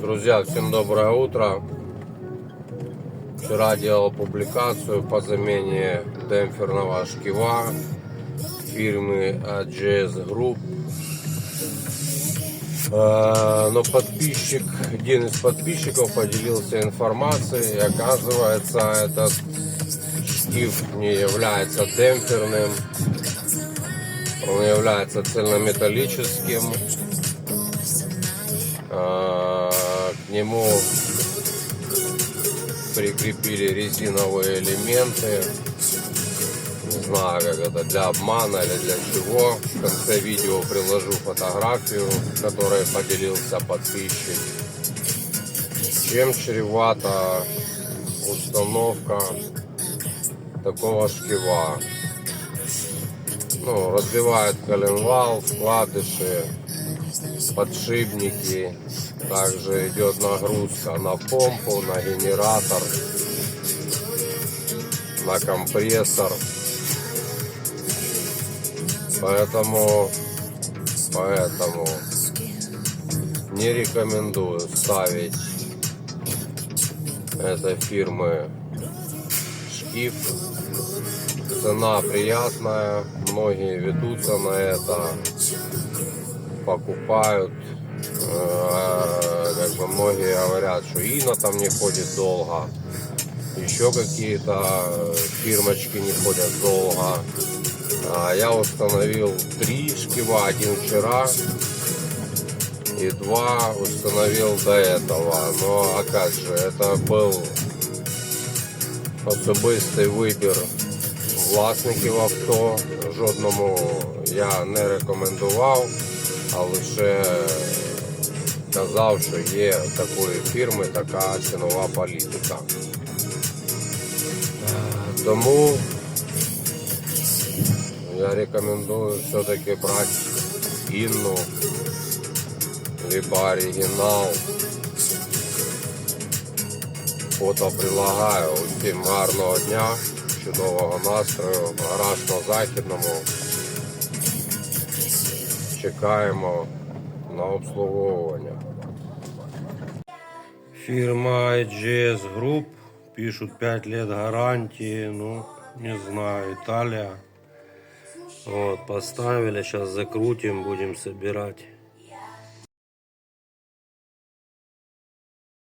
Друзья, всем доброе утро. Вчера делал публикацию по замене демпферного шкива фирмы AGS Group. Э, Но подписчик, один из подписчиков поделился информацией, и оказывается, этот шкив не является демпферным, он является цельнометаллическим. Нему прикрепили резиновые элементы. Не знаю, как это, для обмана или для чего. В конце видео приложу фотографию, которой поделился подписчик. Чем чревата установка такого шкива? Ну, разбивает коленвал, вкладыши, подшипники. Также идет нагрузка на помпу, на генератор, на компрессор. Поэтому, поэтому не рекомендую ставить этой фирмы шкив. Цена приятная, многие ведутся на это, покупают. Э, Как бы многие говорят, что Ина там не ходит долго, еще какие-то э, фирмочки не ходят долго. А Я установил три шкива, один вчера и два установил до этого. Но опять же, это был особистий вибір власників авто. Жодному я не рекомендував, а лише казав, що є такої фірми така цінова політика. Е, Тому я рекомендую все-таки брати Інну, либо оригінал. Фото прилагаю. Усім гарного дня, чудового настрою, гараж на західному. Чекаємо на обслуговування. Фірма IGS Group пишут 5 лет гарантии, ну, не знаю, Италия. Вот, поставили, сейчас закрутим, будем собирать.